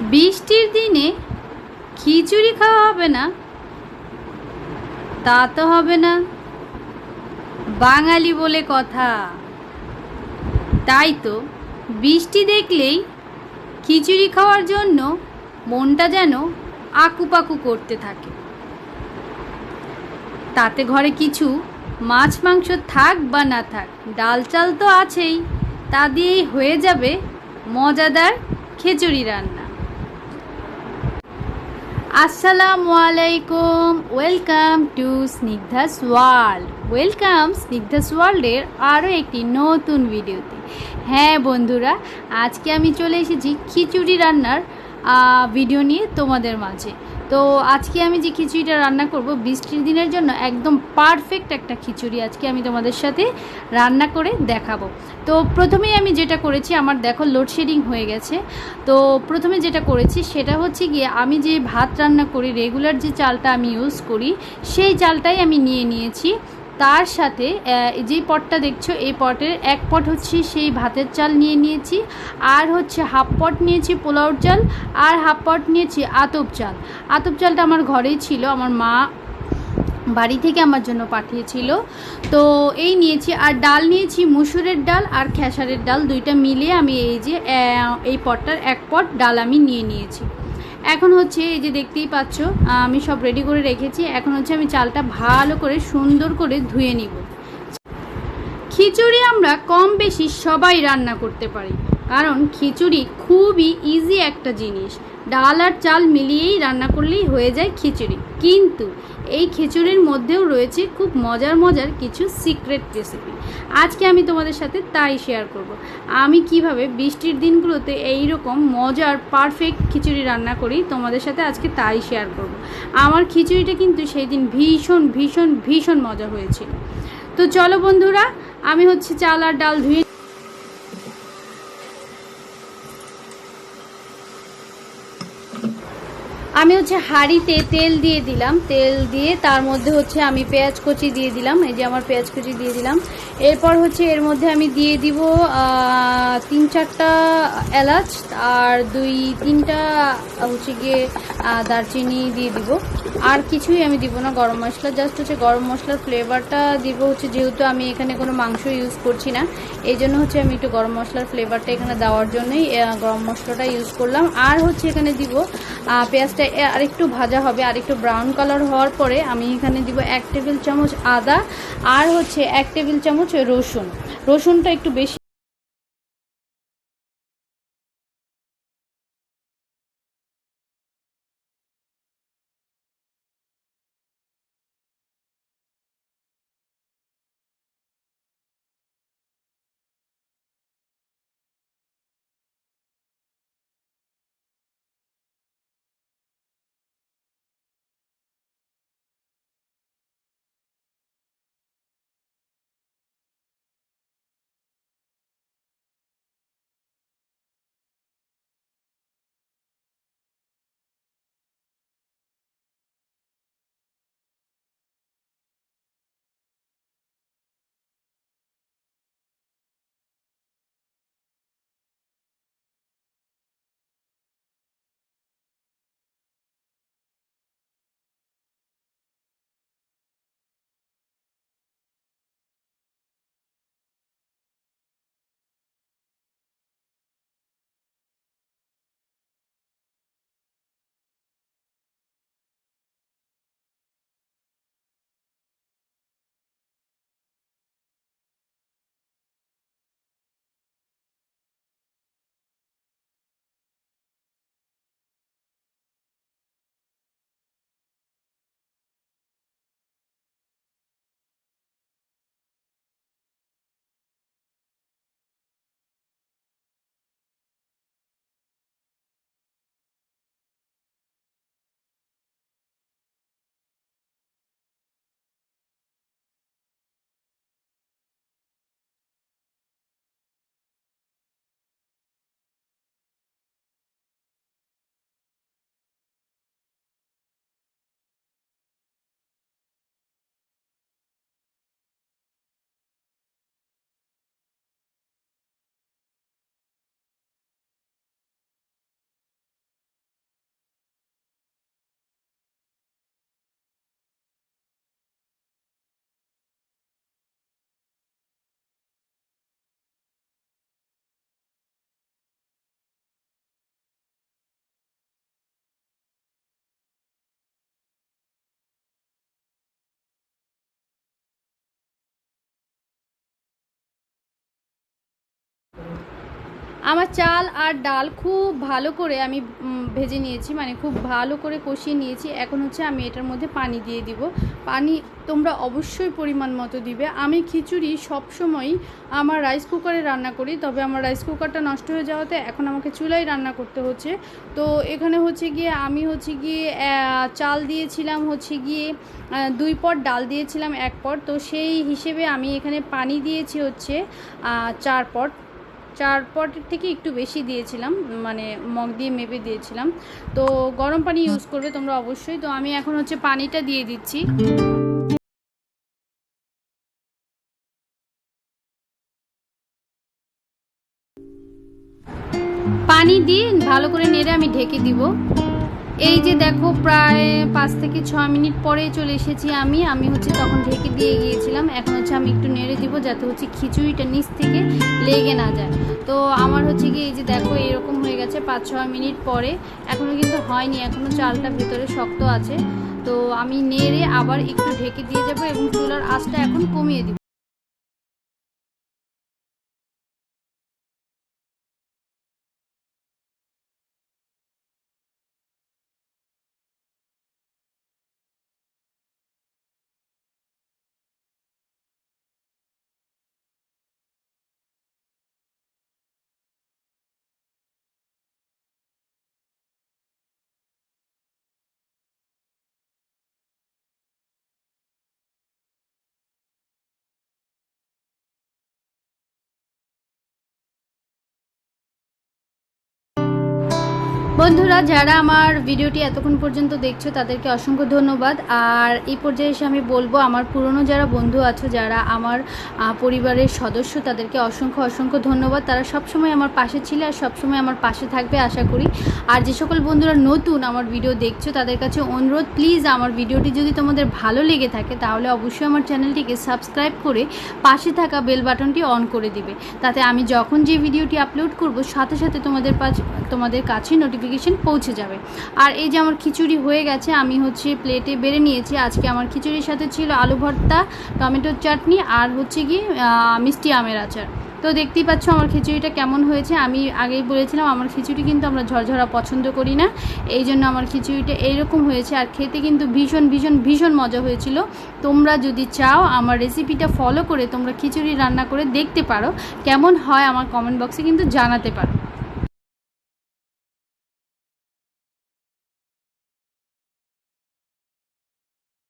বৃষ্টির দিনে খিচুড়ি খাওয়া হবে না, তা তো হবে না। বাঙালি বলে কথা। তাই তো বৃষ্টি দেখলেই খিচুড়ি খাওয়ার জন্য মনটা যেন আকুপাকু করতে থাকে। তাতে ঘরে কিছু মাছ, মাংস থাক বা না থাক, ডাল চাল তো আছেই, তা দিয়েই হয়ে যাবে মজাদার খিচুড়ি রান্না। আসসালামু আলাইকুম। Welcome to Snigdha's world welcome Snigdha's ওয়ার্ল্ডের আরও একটি নতুন ভিডিওতে। হ্যাঁ বন্ধুরা, আজকে আমি চলে এসেছি খিচুড়ি রান্নার ভিডিও নিয়ে তোমাদের মাঝে। তো আজকে আমি যে খিচুড়িটা রান্না করব, বৃষ্টির দিনের জন্য একদম পারফেক্ট একটা খিচুড়ি আজকে আমি তোমাদের সাথে রান্না করে দেখাবো। তো প্রথমেই আমি যেটা করেছি, আমার দেখো লোডশেডিং হয়ে গেছে। তো প্রথমে যেটা করেছি, সেটা হচ্ছে গিয়ে আমি যে ভাত রান্না করি রেগুলার যে চালটা আমি ইউজ করি, সেই চালটাই আমি নিয়ে নিয়েছি। তার সাথে যে পটটা দেখছ, এই পটের এক পট হচ্ছে সেই ভাতের চাল নিয়ে নিয়েছি, আর হচ্ছে হাফ পট নিয়েছি পোলাওর চাল, আর হাফ পট নিয়েছি আতপ চাল। আতপ চালটা আমার ঘরেই ছিল, আমার মা বাড়ি থেকে আমার জন্য পাঠিয়েছিল। তো এই নিয়েছি, আর ডাল নিয়েছি, মুসুরের ডাল আর খেসারের ডাল, দুইটা মিলিয়ে আমি এই যে এই পটটার এক পট ডাল আমি নিয়ে নিয়েছি। এখন হচ্ছে এই যে দেখতেই পাচ্ছ, আমি সব রেডি করে রেখেছি। এখন হচ্ছে আমি চালটা ভালো করে সুন্দর করে ধুয়ে নিব। খিচুড়ি আমরা কম বেশি সবাই রান্না করতে পারি। কারণ খিচুড়ি খুবই ইজি একটা জিনিস ডাল আর চাল মিলিয়েই রান্না করলেই হয়ে যায় খিচুড়ি কিন্তু এই খিচুড়ির মধ্যেও রয়েছে খুব মজার মজার কিছু সিক্রেট রেসিপি আজকে আমি তোমাদের সাথে তাই শেয়ার করব। আমি কীভাবে বৃষ্টির দিনগুলোতে এই রকম মজার পারফেক্ট খিচুড়ি রান্না করি তোমাদের সাথে আজকে তাই শেয়ার করব। আমার খিচুড়িটা কিন্তু সেই দিন ভীষণ ভীষণ ভীষণ মজা হয়েছিল তো চলো বন্ধুরা, আমি হচ্ছে চাল আর ডাল ধুয়ে আমি হচ্ছে হাঁড়িতে তেল দিয়ে দিলাম। তেল দিয়ে তার মধ্যে হচ্ছে আমি পেঁয়াজ কুচি দিয়ে দিলাম। এই যে আমার পেঁয়াজ কুচি দিয়ে দিলাম। এরপর হচ্ছে এর মধ্যে আমি দিয়ে দিব তিন চারটা এলাচ আর দুই তিনটা, হচ্ছে গিয়ে দারচিনি দিয়ে দিব। আর কিছুই আমি দিব না গরম মশলা, জাস্ট হচ্ছে গরম মশলার ফ্লেভারটা দিব হচ্ছে যেহেতু আমি এখানে কোনো মাংস ইউজ করছি না। এই জন্য হচ্ছে আমি একটু গরম মশলার ফ্লেভারটা এখানে দেওয়ার জন্যই গরম মশলাটা ইউজ করলাম। আর হচ্ছে এখানে দিব পেঁয়াজটা আরেকটু ভাজা হবে আর একটু ব্রাউন কালার হওয়ার পরে আমি এখানে দিব এক টেবিল চামচ আদা আর হচ্ছে এক টেবিল চামচ রসুন। রসুনটা একটু বেশি আমার চাল আর ডাল খুব ভালো করে আমি ভেজে নিয়েছি মানে খুব ভালো করে কষিয়ে নিয়েছি। এখন হচ্ছে আমি এটার মধ্যে পানি দিয়ে দিব। পানি তোমরা অবশ্যই পরিমাণ মতো দিবে। আমি খিচুড়ি সবসময়ই আমার রাইস কুকারে রান্না করি, তবে আমার রাইস কুকারটা নষ্ট হয়ে যাওয়াতে এখন আমাকে চুলায় রান্না করতে হচ্ছে। তো এখানে হচ্ছে গিয়ে আমি হচ্ছে গিয়ে চাল দিয়েছিলাম হচ্ছে গিয়ে দুই পট ডাল দিয়েছিলাম এক পট। তো সেই হিসেবে আমি এখানে পানি দিয়েছি হচ্ছে চার পট। চার পটের থেকে একটু বেশি দিয়েছিলাম মানে মগ দিয়ে মেপে দিয়েছিলাম। তো গরম পানি ইউজ করবে তোমরা অবশ্যই। তো আমি এখন হচ্ছে পানিটা দিয়ে দিচ্ছি। পানি দিয়ে ভালো করে নেড়ে আমি ঢেকে দিব। এই যে দেখো প্রায় পাঁচ থেকে ছ মিনিট পরে চলে এসেছি আমি। আমি হচ্ছে তখন ঢেকে দিয়ে গিয়েছিলাম। এখন হচ্ছে আমি একটু নেড়ে দিব যাতে হচ্ছে খিচুড়িটা নিচ থেকে লেগে না যায়। তো আমার হচ্ছে কি এই যে দেখো এরকম হয়ে গেছে পাঁচ, ছ মিনিট পরে। এখনও কিন্তু হয়নি এখনও চালটা ভেতরে শক্ত আছে। তো আমি নেড়ে আবার একটু ঢেকে দিয়ে যাব এবং চুলার আঁচটা এখন কমিয়ে দিব। বন্ধুরা, যারা আমার ভিডিওটি এতক্ষণ পর্যন্ত দেখছ, তাদেরকে অসংখ্য ধন্যবাদ। আর এই পর্যায়ে এসে আমি বলব, আমার পুরনো যারা বন্ধু আছো, যারা আমার পরিবারের সদস্য, তাদেরকে অসংখ্য অসংখ্য ধন্যবাদ। তারা সবসময় আমার পাশে ছিল আর সবসময় আমার পাশে থাকবে, আশা করি। আর যে সকল বন্ধুরা নতুন আমার ভিডিও দেখছ, তাদের কাছে অনুরোধ, প্লিজ আমার ভিডিওটি যদি তোমাদের ভালো লেগে থাকে, তাহলে অবশ্যই আমার চ্যানেলটিকে সাবস্ক্রাইব করে পাশে থাকা বেল বাটনটি অন করে দিবে। তাতে আমি যখন যে ভিডিওটি আপলোড করব, সাথে সাথে তোমাদের পাশ- তোমাদের কাছে নোটিফিকেশন পৌঁছে যাবে। আর এই যে আমার খিচুড়ি হয়ে গেছে, আমি হচ্ছে প্লেটে বেড়ে নিয়েছি। আজকে আমার খিচুড়ির সাথে ছিল আলু ভর্তা, টমেটোর চাটনি আর হচ্ছে কি মিষ্টি আমের আচার। তো দেখতেই পাচ্ছ আমার খিচুড়িটা কেমন হয়েছে। আমি আগেই বলেছিলাম, আমার খিচুড়ি কিন্তু আমরা ঝরঝরা পছন্দ করি না। এই জন্য আমার খিচুড়িটা এইরকম হয়েছে আর খেতে কিন্তু ভীষণ ভীষণ ভীষণ মজা হয়েছিল। তোমরা যদি চাও আমার রেসিপিটা ফলো করে তোমরা খিচুড়ি রান্না করে দেখতে পারো। কেমন হয় আমার কমেন্ট বক্সে কিন্তু জানাতে পারো।